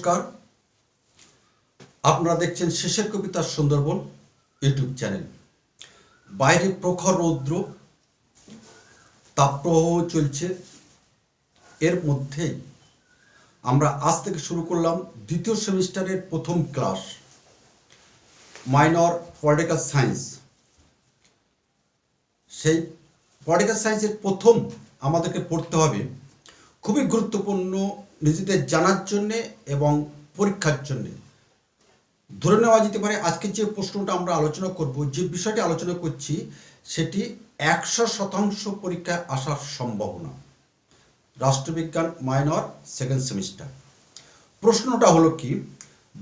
নমস্কার। আপনারা দেখছেন শেষের কবিতার সুন্দরবন ইউটিউব চ্যানেল। বাইরে প্রখর রৌদ্র, তাপপ্রবাহ চলছে। এর মধ্যেই আমরা আজ থেকে শুরু করলাম দ্বিতীয় সেমিস্টারের প্রথম ক্লাস মাইনর পলিটিক্যাল সায়েন্স সেই পলিটিক্যাল সায়েন্সের প্রথম আমাদেরকে পড়তে হবে। খুবই গুরুত্বপূর্ণ নিজেদের জানার জন্যে এবং পরীক্ষার জন্যে। ধরে নেওয়া যেতে পারে, আজকে যে প্রশ্নটা আমরা আলোচনা করব, যে বিষয়টি আলোচনা করছি, সেটি একশো শতাংশ পরীক্ষায় আসার সম্ভাবনা। রাষ্ট্রবিজ্ঞান মাইনর সেকেন্ড সেমিস্টার। প্রশ্নটা হলো কি,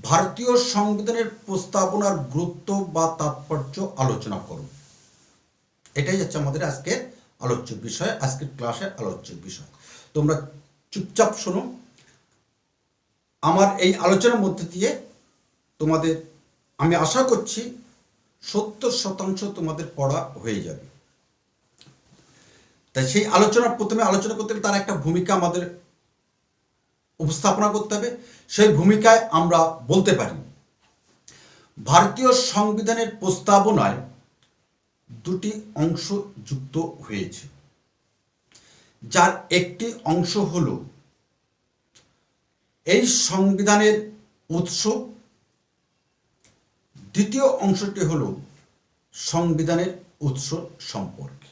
ভারতীয় সংবিধানের প্রস্তাবনার গুরুত্ব বা তাৎপর্য আলোচনা করুন এটাই হচ্ছে আমাদের আজকের আলোচ্য বিষয়, আজকের ক্লাসের আলোচ্য বিষয়। তোমরা চুপচাপ শোনো আমার এই আলোচনার মধ্যে দিয়ে তোমাদের, আমি আশা করছি সত্তর শতাংশ তোমাদের পড়া হয়ে যাবে। তাই সেই আলোচনা প্রথমে আলোচনা করতে গেলে তার একটা ভূমিকা আমাদের উপস্থাপনা করতে হবে। সেই ভূমিকায় আমরা বলতে পারি, ভারতীয় সংবিধানের প্রস্তাবনায় দুটি অংশ যুক্ত হয়েছে। যার একটি অংশ হল এই সংবিধানের উৎস। দ্বিতীয় অংশটি হল সংবিধানের উৎস সম্পর্কে।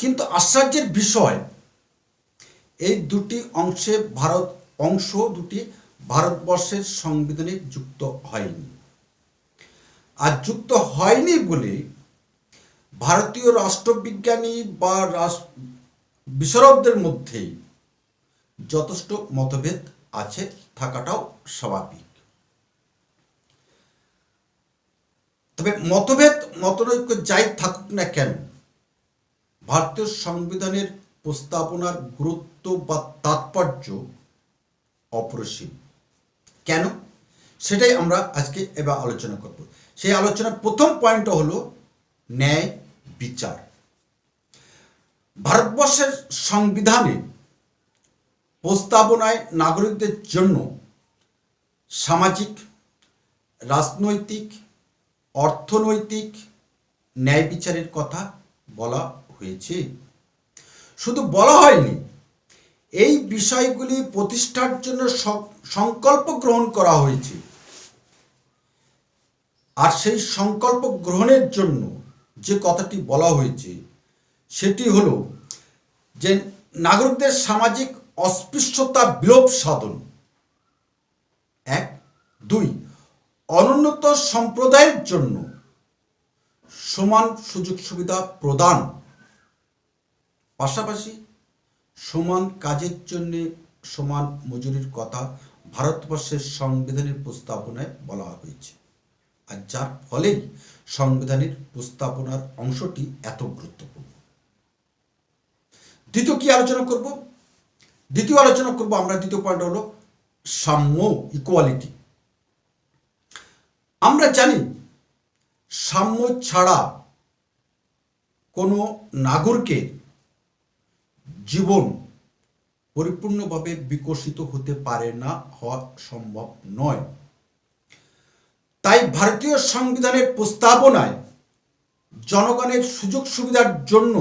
কিন্তু আশ্চর্যের বিষয়, এই দুটি অংশে ভারত, অংশ দুটি ভারতবর্ষের সংবিধানে যুক্ত হয়নি। আর যুক্ত হয়নি বলে ভারতীয় রাষ্ট্রবিজ্ঞানী বা রাষ্ট্র বিশরবদের মধ্যেই যথেষ্ট মতভেদ আছে, থাকাটাও স্বাভাবিক। তবে মতভেদ মতনৈক্য যাই থাকুক না কেন, ভারতীয় সংবিধানের প্রস্তাবনার গুরুত্ব বা তাৎপর্য অপরিসীম। কেন? সেটাই আমরা আজকে এবার আলোচনা করব। সেই আলোচনার প্রথম পয়েন্টটা হলো ন্যায় বিচার। ভারতবর্ষের সংবিধানে প্রস্তাবনায় নাগরিকদের জন্য সামাজিক, রাজনৈতিক, অর্থনৈতিক ন্যায় বিচারের কথা বলা হয়েছে। শুধু বলা হয়নি, এই বিষয়গুলি প্রতিষ্ঠার জন্য সংকল্প গ্রহণ করা হয়েছে। আর সেই সংকল্প গ্রহণের জন্য যে কথাটি বলা হয়েছে, সেটি হলো যে নাগরিকদের সামাজিক অস্পৃশ্যতা বিলোপ সাধন। এক, দুই, অনুন্নত সম্প্রদায়ের জন্য সমান সুযোগ সুবিধা প্রদান। পাশাপাশি সমান কাজের জন্য সমান মজুরির কথা ভারতবর্ষের সংবিধানের প্রস্তাবনায় বলা হয়েছে। আর যার ফলেই সংবিধানের প্রস্তাবনার অংশটি এত গুরুত্বপূর্ণ। দ্বিতীয় কি আলোচনা করব? দ্বিতীয় আলোচনা করব আমরা, দ্বিতীয় পয়েন্ট হলো সাম্য ইকুয়ালিটি আমরা জানি সাম্য ছাড়া কোনো নাগরিকের জীবন পরিপূর্ণভাবে বিকশিত হতে পারে না, হওয়া সম্ভব নয়। তাই ভারতীয় সংবিধানের প্রস্তাবনায় জনগণের সুযোগ সুবিধার জন্য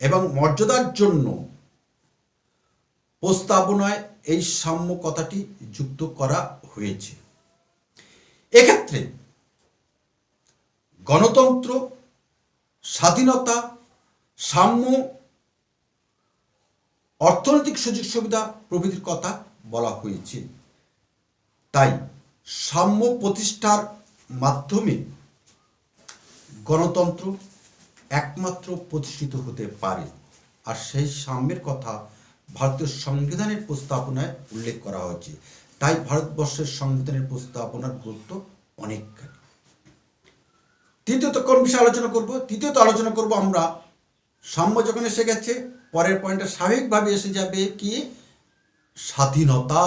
এবং মর্যাদার জন্য প্রস্তাবনায় এই সাম্য কথাটি যুক্ত করা হয়েছে। এক্ষেত্রে গণতন্ত্র, স্বাধীনতা, সাম্য, অর্থনৈতিক সুযোগ সুবিধা প্রভৃতির কথা বলা হয়েছে। তাই সাম্য প্রতিষ্ঠার মাধ্যমে গণতন্ত্র একমাত্র প্রতিষ্ঠিত হতে পারে। আর সেই সাম্যের কথা ভারতীয় সংবিধানের প্রস্তাবনায় উল্লেখ করা হয়েছে। তাই ভারতবর্ষের সংবিধানের প্রস্তাবনার গুরুত্ব অনেকখানি। তৃতীয়ত কোন বিষয়ে আলোচনা করব? তৃতীয়ত আলোচনা করব আমরা সাম্য যখন এসে গেছে, পরের পয়েন্টটা স্বাভাবিকভাবে এসে যাবে কি? স্বাধীনতা।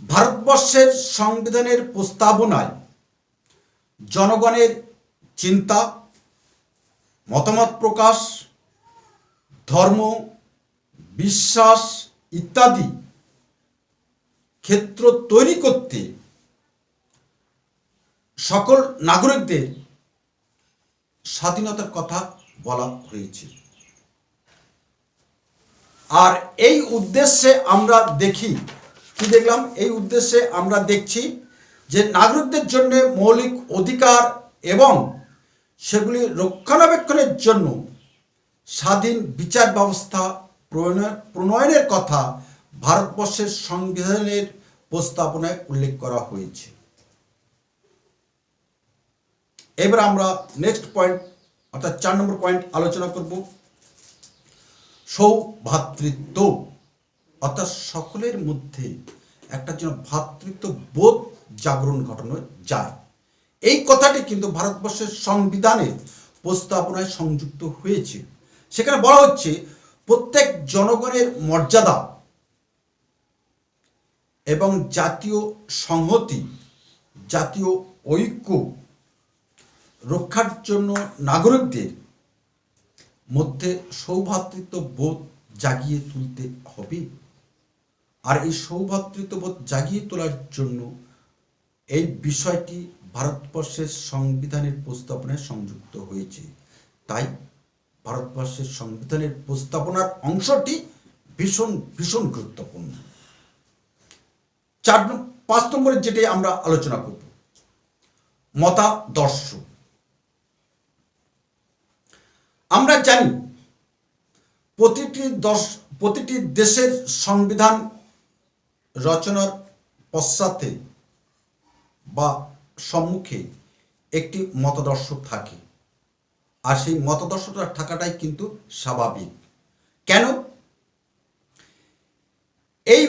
ভারতবর্ষের সংবিধানের প্রস্তাবনায় জনগণের চিন্তা, মতামত প্রকাশ ধর্ম, বিশ্বাস ইত্যাদি ক্ষেত্র তৈরি করতে সকল নাগরিকদের স্বাধীনতার কথা বলা হয়েছে। আর এই উদ্দেশ্যে আমরা দেখি, কি দেখলাম? এই উদ্দেশ্যে আমরা দেখছি যে নাগরিকদের জন্য মৌলিক অধিকার এবং সেগুলি রক্ষণাবেক্ষণের জন্য স্বাধীন বিচার ব্যবস্থা প্রণয়- প্রণয়নের কথা ভারতবর্ষের সংবিধানের প্রস্তাবনায় উল্লেখ করা হয়েছে। এবার আমরা নেক্সট পয়েন্ট অর্থাৎ চার নম্বর পয়েন্ট আলোচনা করব। সৌভাতৃত্ব। অর্থাৎ সকলের মধ্যে একটা যেন ভ্রাতৃত্ব বোধ জাগরণ ঘটানো যায়। এই কথাটি কিন্তু ভারতবর্ষের সংবিধানের প্রস্তাবনায় সংযুক্ত হয়েছে। সেখানে বলা হচ্ছে, প্রত্যেক জনগণের মর্যাদা এবং জাতীয় সংহতি, জাতীয় ঐক্য রক্ষার জন্য নাগরিকদের মধ্যে সৌভাতৃত্ব বোধ জাগিয়ে তুলতে হবে। আর এই সৌভাতৃত্ব বোধ জাগিয়ে তোলার জন্য এই বিষয়টি ভারতবর্ষের সংবিধানের প্রস্তাবনায় সংযুক্ত হয়েছে। তাই ভারতবর্ষের সংবিধানের প্রস্তাবনার অংশটি ভীষণ ভীষণ গুরুত্বপূর্ণ। চার, পাঁচ নম্বরের যেটি আমরা আলোচনা করব, মতাদর্শ। আমরা জানি প্রতিটি দশ, প্রতিটি দেশের সংবিধান রচনার পশ্চাতে বা সম্মুখে একটি মতাদর্শ থাকে। আর সেই মতাদর্শটা থাকাটাই কিন্তু স্বাভাবিক। কেন? এই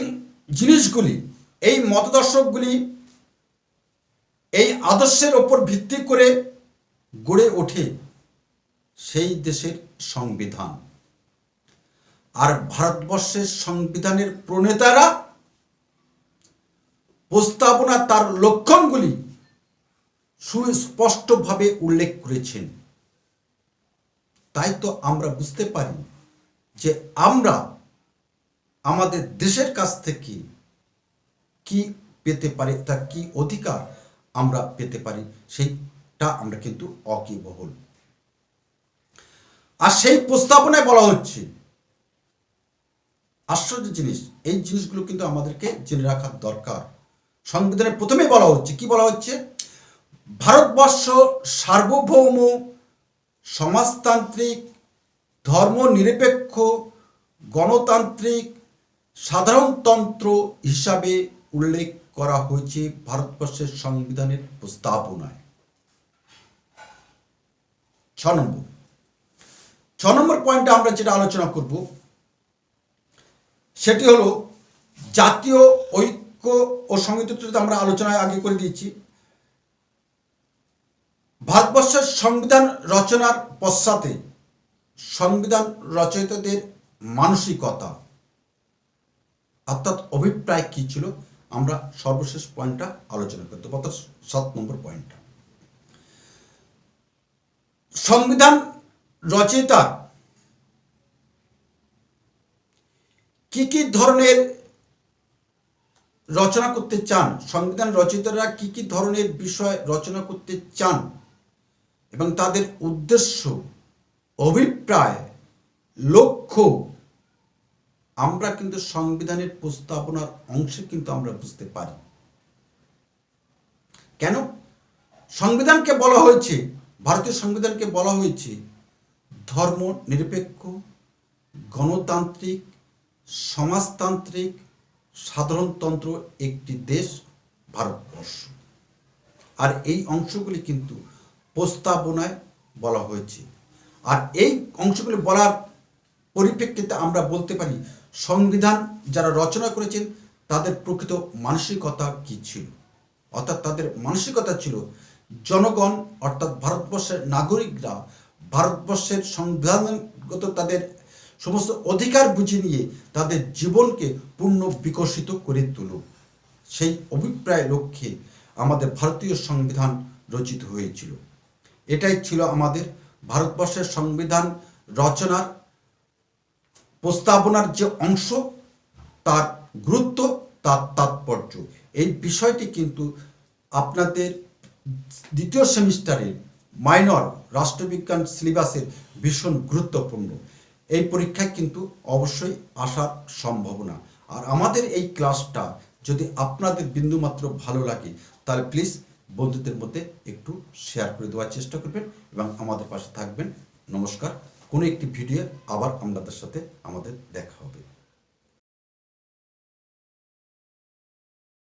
জিনিসগুলি, এই মতদর্শকগুলি এই আদর্শের ওপর ভিত্তি করে গড়ে ওঠে সেই দেশের সংবিধান। আর ভারতবর্ষের সংবিধানের প্রণেতারা প্রস্তাবনা তার লক্ষণগুলি সুস্পষ্টভাবে উল্লেখ করেছেন। তাই তো আমরা বুঝতে পারি যে আমরা আমাদের দেশের কাছ থেকে কি পেতে পারি তা কি অধিকার আমরা পেতে পারি, সেইটা আমরা কিন্তু অকিবহল। আর সেই প্রস্তাবনায় বলা হচ্ছে, আশ্চর্য জিনিস, এই জিনিসগুলো কিন্তু আমাদেরকে জেনে রাখার দরকার। সংবিধানের প্রথমে বলা হচ্ছে, কি বলা হচ্ছে? ভারতবর্ষ সার্বভৌম সমাজতান্ত্রিক, ধর্মনিরপেক্ষ, গণতান্ত্রিক, সাধারণতন্ত্র হিসাবে উল্লেখ করা হয়েছে ভারতবর্ষের সংবিধানের প্রস্তাবনায়। ছ নম্বর। ছ নম্বর পয়েন্টে আমরা যেটা আলোচনা করব, সেটি হলো জাতীয় ঐক্য ও সংহিত আমরা আলোচনায় আগে করে দিয়েছি। ভারতবর্ষের সংবিধান রচনার পশ্চাতে সংবিধান রচয়িতাদের মানসিকতা অর্থাৎ অভিপ্রায় কি ছিল, আমরা সর্বশেষ পয়েন্টটা আলোচনা করতে অর্থাৎ সাত নম্বর পয়েন্টটা। সংবিধান রচয়িতা কি কি ধরনের রচনা করতে চান? সংবিধান রচয়িতারা কি কি ধরনের বিষয় রচনা করতে চান? এবং তাদের উদ্দেশ্য, অভিপ্রায়, লক্ষ্য, আমরা কিন্তু সংবিধানের প্রস্তাবনার অংশে কিন্তু আমরা বুঝতে পারি। কেন? সংবিধানকে বলা হয়েছে, ভারতীয় সংবিধানকে বলা হয়েছে, ধর্ম নিরপেক্ষ, গণতান্ত্রিক, সমাজতান্ত্রিক, সাধারণতন্ত্র একটি দেশ, ভারতবর্ষ। আর এই অংশগুলি কিন্তু প্রস্তাবনায় বলা হয়েছে। আর এই অংশগুলি বলার পরিপ্রেক্ষিতে আমরা বলতে পারি, সংবিধান যারা রচনা করেছেন, তাদের প্রকৃত মানসিকতা কি ছিল? অর্থাৎ তাদের মানসিকতা ছিল, জনগণ, অর্থাৎ ভারতবর্ষের নাগরিকরা, ভারতবর্ষের সংবিধানগত তাদের সমস্ত অধিকার বুঝে নিয়ে তাদের জীবনকে পূর্ণ বিকশিত করে তুলুক। সেই অভিপ্রায় লক্ষ্যে আমাদের ভারতীয় সংবিধান রচিত হয়েছিল। এটাই ছিল আমাদের ভারতবর্ষের সংবিধান রচনার প্রস্তাবনার যে অংশ, তার গুরুত্ব, তার তাৎপর্য। এই বিষয়টি কিন্তু আপনাদের দ্বিতীয় সেমিস্টারের মাইনর রাষ্ট্রবিজ্ঞান সিলেবাসের ভীষণ গুরুত্বপূর্ণ। এই পরীক্ষায় কিন্তু অবশ্যই আসার সম্ভাবনা। আর আমাদের এই ক্লাসটা যদি আপনাদের বিন্দুমাত্র ভালো লাগে, তাহলে প্লিজ বন্ধুদের মধ্যে একটু শেয়ার করে দেওয়ার চেষ্টা করবেন এবং আমাদের পাশে থাকবেন। নমস্কার। কোনো একটি ভিডিও আবার আপনাদের সাথে আমাদের দেখা হবে।